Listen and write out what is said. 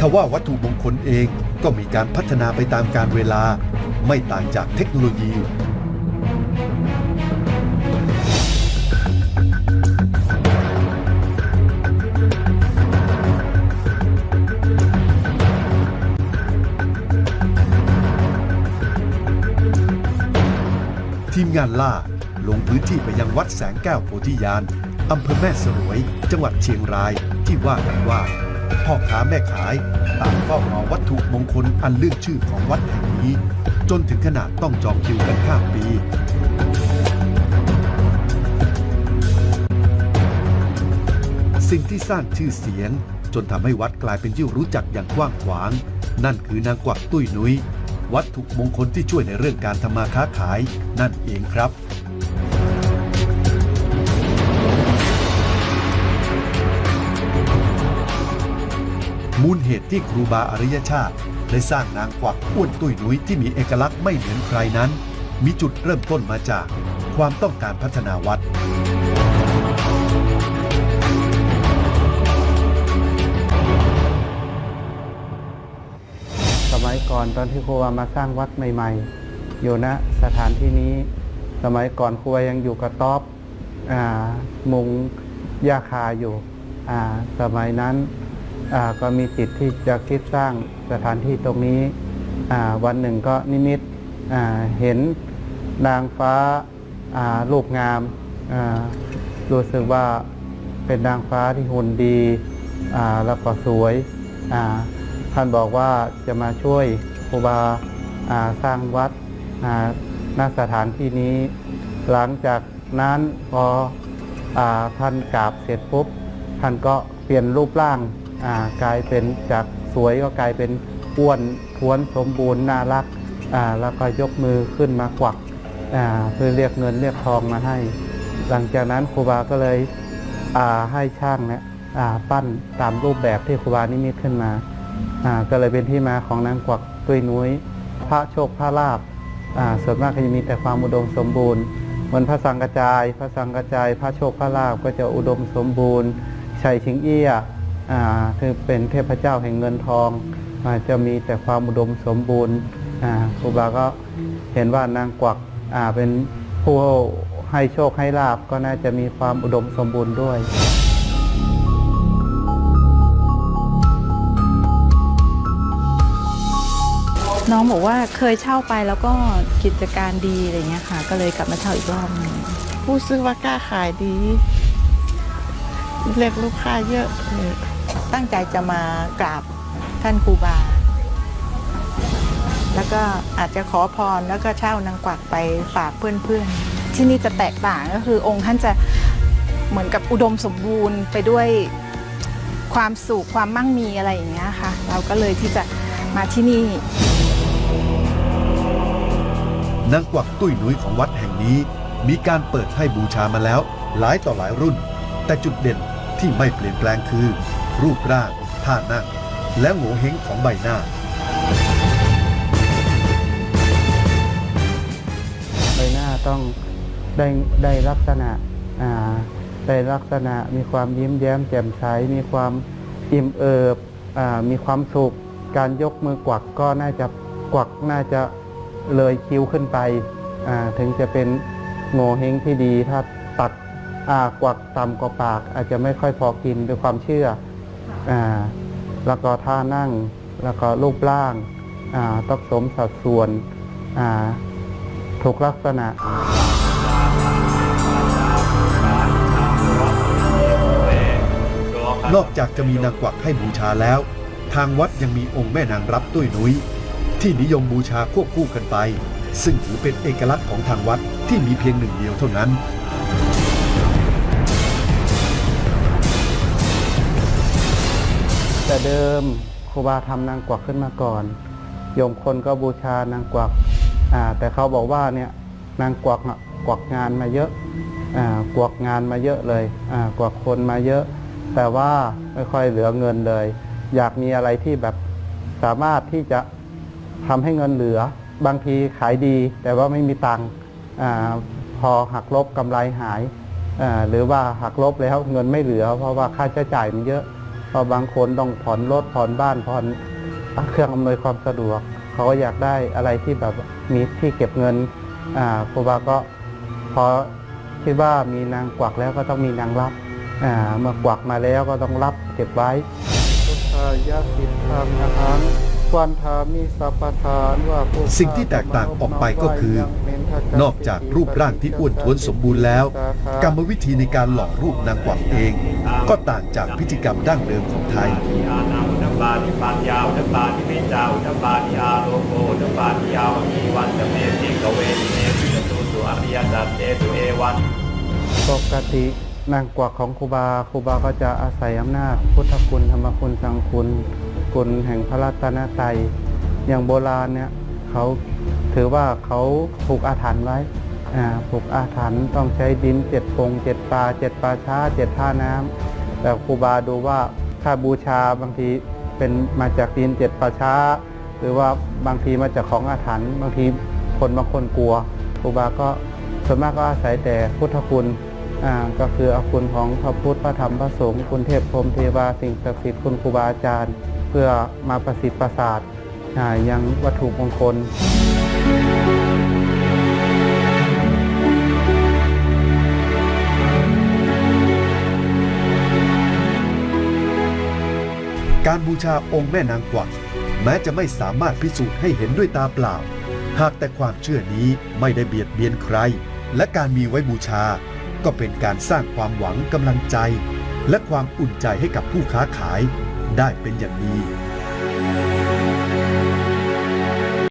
ทว่าวัตถุมงคลเองก็มีการพัฒนาไปตามการเวลาไม่ต่างจากเทคโนโลยี ทีมงานล่าลงพื้นที่ไปยังวัดแสงแก้วโพธิญาณอำเภอแม่สลวย จังหวัดเชียงรายที่ว่ากันว่า พ่อค้าแม่ขายต่างเฝ้ารอวัตถุมงคลอันเลื่องชื่อของวัดแห่งนี้ จนถึงขนาดต้องจองคิวกันข้ามปีสิ่งที่สร้างชื่อเสียง จนทำให้วัดกลายเป็นที่รู้จักอย่างกว้างขวาง นั่นคือนางกวักตุ้ยนุ้ยวัตถุมงคลที่ช่วยในเรื่องการทำมาค้าขาย นั่นเองครับ มูลเหตุที่ครูบาอริยชาติ ได้สร้างนางกวักอ้วนตุ้ยนุ้ยที่มีเอกลักษณ์ไม่เหมือนใครนั้น มีจุดเริ่มต้นมาจากความต้องการพัฒนาวัด สมัยก่อนตอนที่ครูบามาสร้างวัดใหม่ ๆ อยู่ณสถานที่นี้ สมัยก่อนครูบายังอยู่กับต๊อบอมุงหญ้าคาอยู่สมัยนั้น ก็มีจิตที่จะคิดสร้างสถานที่ตรงนี้วันหนึ่งก็นิมิตเห็นนางฟ้าารูปงามารู้สึกว่าเป็นนางฟ้าที่หุ่นดีแล้วก็สวยท่านบอกว่าจะมาช่วยครูบาาสร้างวัดอ่าสถานที่นี้ หลังจากนั้นพออท่านกราบเสร็จปุ๊บ ท่านก็เปลี่ยนรูปร่าง กลายเป็นจากสวยก็กลายเป็นอ้วนท้วนสมบูรณ์น่ารักแล้วก็ยกมือขึ้นมากวักเพื่อเรียกเงินเรียกทองมาให้ หลังจากนั้นครูบาก็เลยให้ช่างเนี่ยปั้นตามรูปแบบที่ครูบานิมิตขึ้นมาก็เลยเป็นที่มาของนางกวักตุ้ยนุ้ย พระโชคพระลาบส่วนมากก็จะมีแต่ความอุดมสมบูรณ์เหมือนพระสังกระจาย พระสังกระจาย พระโชคพระลาบก็จะอุดมสมบูรณ์ชัยชิงเอี้ย อ่าคือเป็นเทพเจ้าแห่งเงินทองอาจะมีแต่ความอุดมสมบูรณ์อ่าครูบาก็เห็นว่านางกวักอ่าเป็นผู้ให้โชคให้ลาบก็น่าจะมีความอุดมสมบูรณ์ด้วยน้องบอกว่าเคยเช่าไปแล้วก็กิจการดีอะไรเงี้ยค่ะ ก็เลยกลับมาเช่าอีกรอบหนึงผู้ซื้อว่ากล้าขายดี เรียกลูกค้าเยอะเออ ตั้งใจจะมากราบท่านครูบา แล้วก็อาจจะขอพรแล้วก็เช่านางกวักไปฝากเพื่อนๆ ที่นี่จะแตกต่างก็คือองค์ท่านจะเหมือนกับอุดมสมบูรณ์ไปด้วยความสุขความมั่งมีอะไรอย่างเงี้ยค่ะ เราก็เลยที่จะมาที่นี่นางกวักตุ้ยนุ้ยของวัดแห่งนี้ มีการเปิดให้บูชามาแล้ว หลายต่อหลายรุ่น แต่จุดเด่นที่ไม่เปลี่ยนแปลงคือ รูปร่าง ท่านั่ง และโงเห้งของใบหน้า ใบหน้าต้องได้ได้ลักษณะอ่าได้ลักษณะมีความยิ้มแย้มแจ่มใสมีความอิ่มเอิบอามีความสุข การยกมือกวักก็น่าจะกวักน่าจะเลยคิ้วขึ้นไปอ่าถึงจะเป็นโงเฮงที่ดีถ้าตัดอ่ากวักต่ำกว่าปาก อาจจะไม่ค่อยพอกินด้วยความเชื่อ แล้วก็ท่านั่ง แล้วก็รูปร่างาต้องสมสัดส่วนถูกลักษณะนอกจากจะมีนางกวักให้บูชาแล้ว ทางวัดยังมีองค์แม่นางรับตุ้ยนุ้ย ที่นิยมบูชาควบคู่กันไป ซึ่งถือเป็นเอกลักษณ์ของทางวัดที่มีเพียงหนึ่งเดียวเท่านั้น แต่เดิมครูบาทำนางกวักขึ้นมาก่อน โยมคนก็บูชานางกวักแต่เขาบอกว่าเนี่ยนางกวักกวักงานมาเยอะอกวักงานมาเยอะเลยกวักคนมาเยอะ แต่ว่าไม่ค่อยเหลือเงินเลย อยากมีอะไรที่แบบสามารถที่จะทำให้เงินเหลือ บางทีขายดี แต่ว่าไม่มีตังค์พอหักลบกำไรหายหรือว่าหักลบแล้วเงินไม่เหลือ เพราะว่าค่าใช้จ่ายมันเยอะ พราะบางคนต้องผ่อนรถผ่อนบ้านผ่อนเครื่องอำนวยความสะดวก เขาก็อยากได้อะไรที่แบบมีที่เก็บเงินอ่าครูบาก็พอคิดว่ามีนางกวักแล้วก็ต้องมีนางรับอ่าเมื่อกวักมาแล้วก็ต้องรับเก็บไว้พุทธายาสิทธังนังวันทามิสัพพทานว่าผู้สิ่งที่แตกต่างออกไปก็คือ นอกจากรูปร่างที่อ้วนท้วนสมบูรณ์แล้ว กรรมวิธีในการหล่อรูปนางกวักเอง ก็ต่างจากพิธีกรรมดั้งเดิมของไทยอานาอุตปาทิปัญาอุตปาทิวิจาอุตปาทิอาโลโกตปาทิยาวมีวันจเมติกเวทิเมติสุสุอริยสัจเจตุเอวันปกตินางกวักของครูบาครูบาก็จะอาศัยอำนาจ พุทธคุณธรรมคุณสังคุณคุณแห่งพระรัตนตรัยอย่างโบราณเนี่ยเขาถือว่าเขาผูกอาถรรพ์ไว้ อ่าผูกอาถรรพ์ต้องใช้ดินเจ็ดปงเจ็ดปลาเจ็ดปลาช้าเจ็ดท่าน้ำแต่ครูบาดูว่าถ้าบูชาบางทีเป็นมาจากดินเจ็ดปลาช้า หรือว่าบางทีมาจากของอาถรรพ์บางทีคนบางคนกลัวครูบาก็ส่วนมากก็อาศัยแต่พุทธคุณก็คือเอาคุณของพระพุทธพระธรรมพระสงฆ์คุณเทพพรมเทวาสิ่งศักดิ์สิทธิ์คุณครูบาอาจารย์ เพื่อมาประสิทธิ์ประสาทยังวัตถุมงคล การบูชาองค์แม่นางกวักแม้จะไม่สามารถพิสูจน์ให้เห็นด้วยตาเปล่า หากแต่ความเชื่อนี้ไม่ได้เบียดเบียนใคร และการมีไว้บูชา ก็เป็นการสร้างความหวังกำลังใจ และความอุ่นใจให้กับผู้ค้าขายได้เป็นอย่างดี